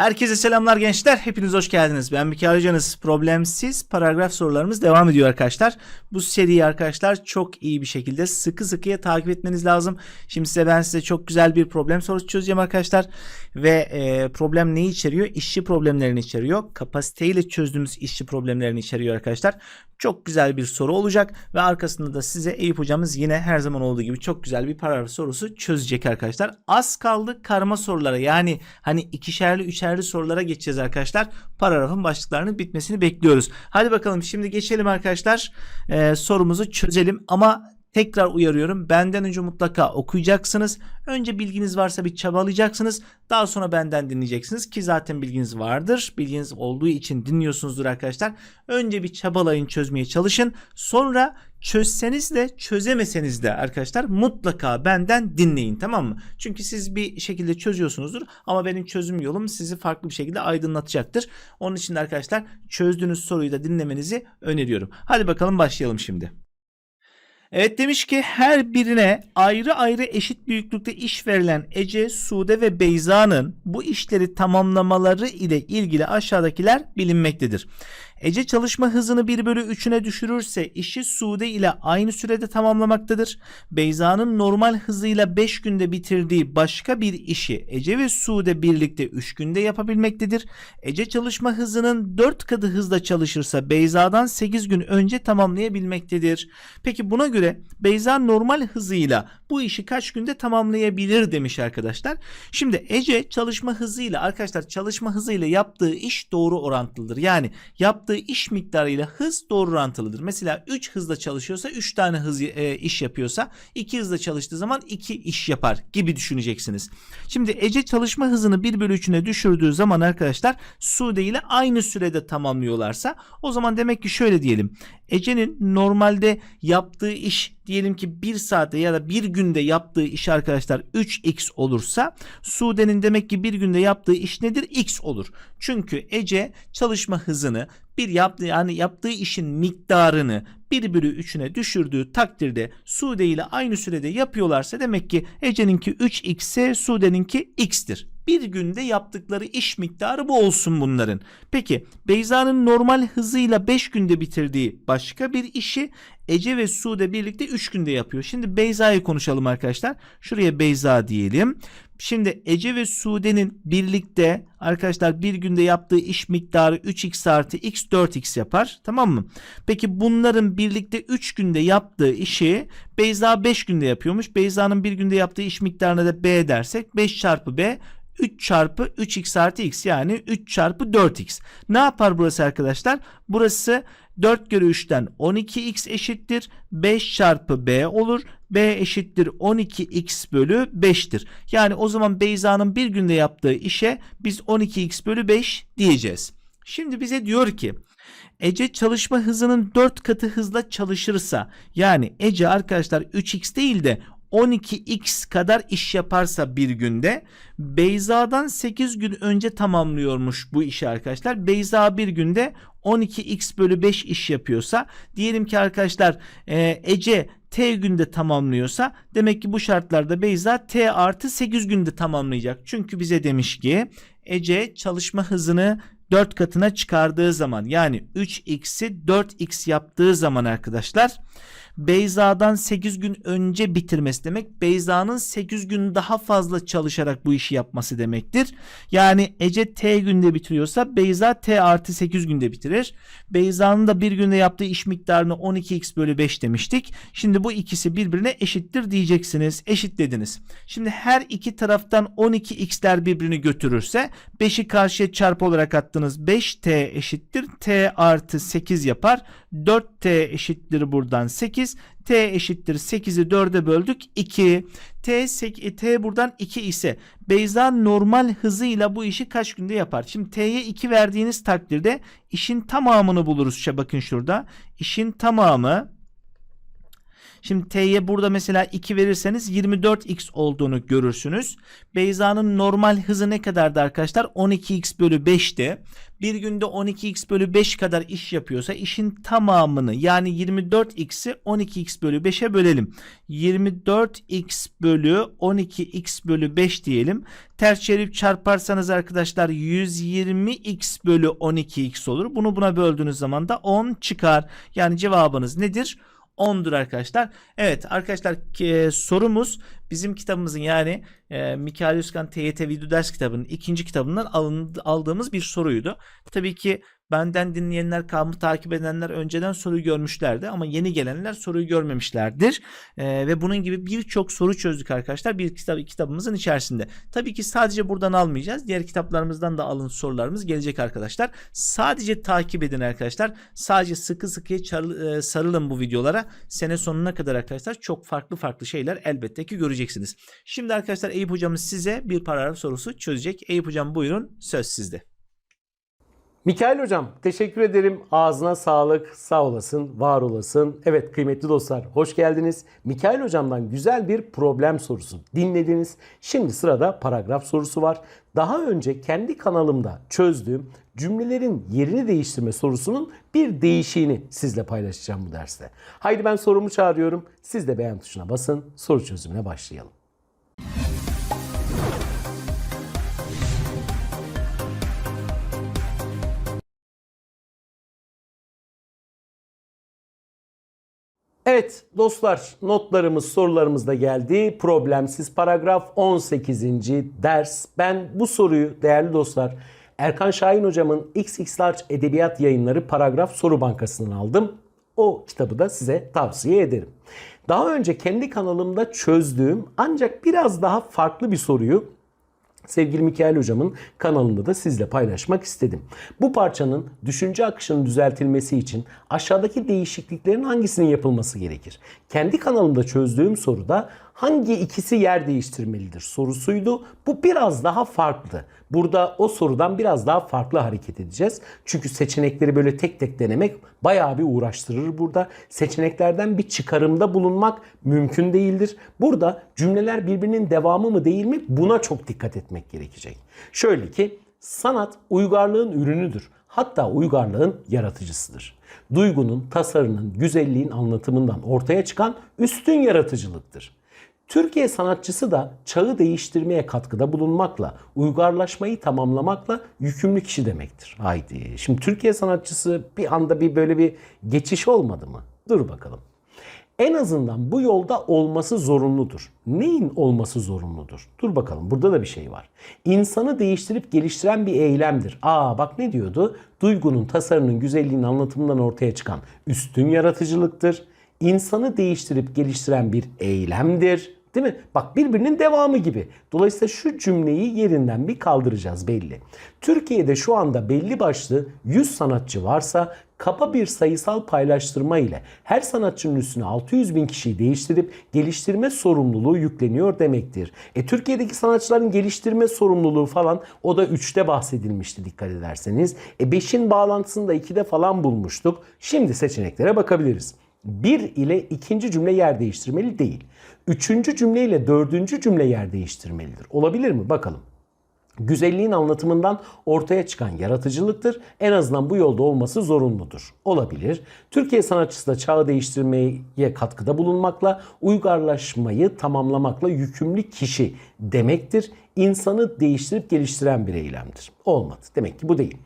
Herkese selamlar gençler. Hepiniz hoş geldiniz. Ben Mikail Hocanız. Problemsiz paragraf sorularımız devam ediyor arkadaşlar. Bu seriyi arkadaşlar çok iyi bir şekilde sıkı sıkıya takip etmeniz lazım. Şimdi size ben size çok güzel bir problem sorusu çözeceğim arkadaşlar. Ve e, problem neyi içeriyor? İşçi problemlerini içeriyor. Kapasiteyle çözdüğümüz işçi problemlerini içeriyor arkadaşlar. Çok güzel bir soru olacak ve arkasında da size Eyüp hocamız yine her zaman olduğu gibi çok güzel bir paragraf sorusu çözecek arkadaşlar. Az kaldı karma sorulara yani hani ikişerli üçerli sorulara geçeceğiz arkadaşlar. Paragrafın başlıklarının bitmesini bekliyoruz. Hadi bakalım şimdi geçelim arkadaşlar. Ee, sorumuzu çözelim ama Tekrar uyarıyorum. Benden önce mutlaka okuyacaksınız. Önce bilginiz varsa bir çabalayacaksınız. Daha sonra benden dinleyeceksiniz ki zaten bilginiz vardır. Bilginiz olduğu için dinliyorsunuzdur arkadaşlar. Önce bir çabalayın çözmeye çalışın. Sonra çözseniz de çözemeseniz de arkadaşlar mutlaka benden dinleyin tamam mı? Çünkü siz bir şekilde çözüyorsunuzdur ama benim çözüm yolum sizi farklı bir şekilde aydınlatacaktır. Onun için de arkadaşlar çözdüğünüz soruyu da dinlemenizi öneriyorum. Hadi bakalım başlayalım şimdi. Evet demiş ki her birine ayrı ayrı eşit büyüklükte iş verilen Ece, Sude ve Beyza'nın bu işleri tamamlamaları ile ilgili aşağıdakiler bilinmektedir. Ece çalışma hızını 1 bölü 3'üne düşürürse işi Sude ile aynı sürede tamamlamaktadır. Beyza'nın normal hızıyla 5 günde bitirdiği başka bir işi Ece ve Sude birlikte 3 günde yapabilmektedir. Ece çalışma hızının 4 katı hızla çalışırsa Beyza'dan 8 gün önce tamamlayabilmektedir. Peki buna göre Beyza normal hızıyla bu işi kaç günde tamamlayabilir demiş arkadaşlar. Şimdi Ece çalışma hızıyla arkadaşlar çalışma hızıyla yaptığı iş doğru orantılıdır. Yani yaptığı iş miktarıyla hız doğru orantılıdır. Mesela 3 hızla çalışıyorsa 3 tane hız e, iş yapıyorsa 2 hızla çalıştığı zaman 2 iş yapar gibi düşüneceksiniz. Şimdi Ece çalışma hızını 1 bölü 3'üne düşürdüğü zaman arkadaşlar Sude ile aynı sürede tamamlıyorlarsa o zaman demek ki şöyle diyelim. Ece'nin normalde yaptığı iş diyelim ki 1 saate ya da 1 günde yaptığı iş arkadaşlar 3x olursa Sude'nin demek ki bir günde yaptığı iş nedir? x olur. Çünkü Ece çalışma hızını bir yaptığı yani yaptığı işin miktarını 1 bölü 3'üne düşürdüğü takdirde Sude ile aynı sürede yapıyorlarsa demek ki Ece'ninki 3x ise Sude'ninki x'tir. Bir günde yaptıkları iş miktarı bu olsun bunların. Peki Beyza'nın normal hızıyla 5 günde bitirdiği başka bir işi Ece ve Sude birlikte 3 günde yapıyor. Şimdi Beyza'yı konuşalım arkadaşlar. Şuraya Beyza diyelim. Şimdi Ece ve Sude'nin birlikte arkadaşlar bir günde yaptığı iş miktarı 3x artı x 4x yapar. Tamam mı? Peki bunların birlikte 3 günde yaptığı işi Beyza 5 günde yapıyormuş. Beyza'nın bir günde yaptığı iş miktarına da b dersek 5 çarpı b 3 çarpı 3x artı x yani 3 çarpı 4x. Ne yapar burası arkadaşlar? Burası 4 kere 3'ten 12x eşittir. 5 çarpı b olur. b eşittir 12x bölü 5'tir. Yani o zaman Beyza'nın bir günde yaptığı işe biz 12x bölü 5 diyeceğiz. Şimdi bize diyor ki Ece çalışma hızının 4 katı hızla çalışırsa yani Ece arkadaşlar 3x değil de 12x kadar iş yaparsa bir günde Beyza'dan 8 gün önce tamamlıyormuş bu işi arkadaşlar. Beyza bir günde 12x bölü 5 iş yapıyorsa diyelim ki arkadaşlar e, Ece T günde tamamlıyorsa demek ki bu şartlarda Beyza T artı 8 günde tamamlayacak. Çünkü bize demiş ki Ece çalışma hızını 4 katına çıkardığı zaman yani 3x'i 4x yaptığı zaman arkadaşlar Beyza'dan 8 gün önce bitirmesi demek. Beyza'nın 8 gün daha fazla çalışarak bu işi yapması demektir. Yani Ece T günde bitiriyorsa Beyza T artı 8 günde bitirir. Beyza'nın da bir günde yaptığı iş miktarını 12x bölü 5 demiştik. Şimdi bu ikisi birbirine eşittir diyeceksiniz. Eşitlediniz. Şimdi her iki taraftan 12x'ler birbirini götürürse 5'i karşıya çarpı olarak attınız. 5t eşittir. T artı 8 yapar. 4t eşittir buradan 8. T eşittir 8'i 4'e böldük 2. T, T buradan 2 ise Beyza normal hızıyla bu işi kaç günde yapar? Şimdi T'ye 2 verdiğiniz takdirde işin tamamını buluruz. Bakın şurada. İşin tamamı Şimdi T'ye burada mesela 2 verirseniz 24x olduğunu görürsünüz. Beyza'nın normal hızı ne kadardı arkadaşlar? 12x bölü 5'ti. Bir günde 12x bölü 5 kadar iş yapıyorsa işin tamamını yani 24x'i 12x bölü 5'e bölelim. 24x bölü 12x bölü 5 diyelim. Ters çevirip çarparsanız arkadaşlar 120x bölü 12x olur. Bunu buna böldüğünüz zaman da 10 çıkar. Yani cevabınız nedir? 10'dur arkadaşlar. Evet arkadaşlar e, sorumuz bizim kitabımızın yani e, Mikail Özkan TYT video ders kitabının ikinci kitabından alındı, aldığımız bir soruydu. Tabii ki benden dinleyenler, kanalımı takip edenler önceden soruyu görmüşlerdi ama yeni gelenler soruyu görmemişlerdir. E, ve bunun gibi birçok soru çözdük arkadaşlar bir kitap kitabımızın içerisinde. Tabii ki sadece buradan almayacağız. Diğer kitaplarımızdan da alın sorularımız gelecek arkadaşlar. Sadece takip edin arkadaşlar. Sadece sıkı sıkıya e, sarılın bu videolara. Sene sonuna kadar arkadaşlar çok farklı farklı şeyler elbette ki göreceksiniz. Şimdi arkadaşlar Eyüp hocamız size bir paragraf sorusu çözecek. Eyüp hocam buyurun söz sizde. Mikail hocam teşekkür ederim. Ağzına sağlık, sağ olasın, var olasın. Evet kıymetli dostlar hoş geldiniz. Mikail hocamdan güzel bir problem sorusu dinlediniz. Şimdi sırada paragraf sorusu var. Daha önce kendi kanalımda çözdüğüm cümlelerin yerini değiştirme sorusunun bir değişiğini sizle paylaşacağım bu derste. Haydi ben sorumu çağırıyorum. Siz de beğen tuşuna basın. Soru çözümüne başlayalım. Evet dostlar notlarımız sorularımız da geldi. Problemsiz paragraf 18. ders. Ben bu soruyu değerli dostlar Erkan Şahin hocamın XX Large Edebiyat Yayınları Paragraf Soru Bankası'ndan aldım. O kitabı da size tavsiye ederim. Daha önce kendi kanalımda çözdüğüm ancak biraz daha farklı bir soruyu sevgili Mikail hocamın kanalında da sizle paylaşmak istedim. Bu parçanın düşünce akışının düzeltilmesi için aşağıdaki değişikliklerin hangisinin yapılması gerekir? Kendi kanalımda çözdüğüm soruda hangi ikisi yer değiştirmelidir sorusuydu. Bu biraz daha farklı. Burada o sorudan biraz daha farklı hareket edeceğiz. Çünkü seçenekleri böyle tek tek denemek bayağı bir uğraştırır burada. Seçeneklerden bir çıkarımda bulunmak mümkün değildir. Burada cümleler birbirinin devamı mı değil mi buna çok dikkat etmek gerekecek. Şöyle ki sanat uygarlığın ürünüdür. Hatta uygarlığın yaratıcısıdır. Duygunun, tasarının, güzelliğin anlatımından ortaya çıkan üstün yaratıcılıktır. Türkiye sanatçısı da çağı değiştirmeye katkıda bulunmakla, uygarlaşmayı tamamlamakla yükümlü kişi demektir. Haydi. Şimdi Türkiye sanatçısı bir anda bir böyle bir geçiş olmadı mı? Dur bakalım. En azından bu yolda olması zorunludur. Neyin olması zorunludur? Dur bakalım burada da bir şey var. İnsanı değiştirip geliştiren bir eylemdir. Aa bak ne diyordu? Duygunun, tasarının, güzelliğin anlatımından ortaya çıkan üstün yaratıcılıktır. İnsanı değiştirip geliştiren bir eylemdir. Değil mi? Bak birbirinin devamı gibi. Dolayısıyla şu cümleyi yerinden bir kaldıracağız belli. Türkiye'de şu anda belli başlı 100 sanatçı varsa kaba bir sayısal paylaştırma ile her sanatçının üstüne 600 bin kişiyi değiştirip geliştirme sorumluluğu yükleniyor demektir. E Türkiye'deki sanatçıların geliştirme sorumluluğu falan o da 3'te bahsedilmişti dikkat ederseniz. E 5'in bağlantısını da 2'de falan bulmuştuk. Şimdi seçeneklere bakabiliriz. Bir ile ikinci cümle yer değiştirmeli değil. Üçüncü cümle ile dördüncü cümle yer değiştirmelidir. Olabilir mi? Bakalım. Güzelliğin anlatımından ortaya çıkan yaratıcılıktır. En azından bu yolda olması zorunludur. Olabilir. Türkiye sanatçısı da çağı değiştirmeye katkıda bulunmakla, uygarlaşmayı tamamlamakla yükümlü kişi demektir. İnsanı değiştirip geliştiren bir eylemdir. Olmadı. Demek ki bu değil.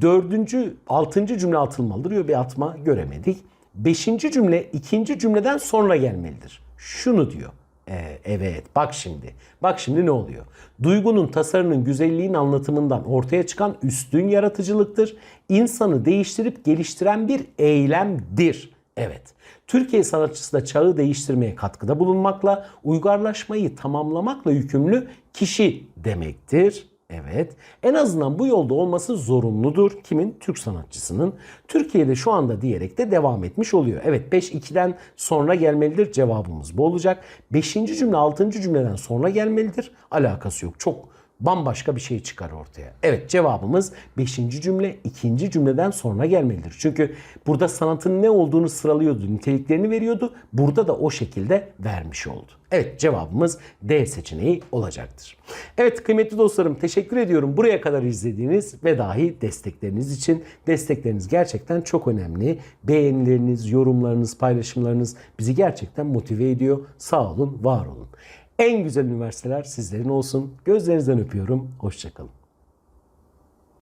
Dördüncü, altıncı cümle atılmalıdır. Yok bir atma göremedik. Beşinci cümle ikinci cümleden sonra gelmelidir. Şunu diyor. Ee, evet bak şimdi. Bak şimdi ne oluyor? Duygunun, tasarının, güzelliğin anlatımından ortaya çıkan üstün yaratıcılıktır. İnsanı değiştirip geliştiren bir eylemdir. Evet. Türkiye sanatçısı da çağı değiştirmeye katkıda bulunmakla, uygarlaşmayı tamamlamakla yükümlü kişi demektir. Evet. En azından bu yolda olması zorunludur. Kimin? Türk sanatçısının. Türkiye'de şu anda diyerek de devam etmiş oluyor. Evet 5-2'den sonra gelmelidir. Cevabımız bu olacak. 5. cümle 6. cümleden sonra gelmelidir. Alakası yok. Çok bambaşka bir şey çıkar ortaya. Evet cevabımız 5. cümle 2. cümleden sonra gelmelidir. Çünkü burada sanatın ne olduğunu sıralıyordu, niteliklerini veriyordu. Burada da o şekilde vermiş oldu. Evet cevabımız D seçeneği olacaktır. Evet kıymetli dostlarım teşekkür ediyorum buraya kadar izlediğiniz ve dahi destekleriniz için. Destekleriniz gerçekten çok önemli. Beğenileriniz, yorumlarınız, paylaşımlarınız bizi gerçekten motive ediyor. Sağ olun, var olun. En güzel üniversiteler sizlerin olsun. Gözlerinizden öpüyorum. Hoşçakalın.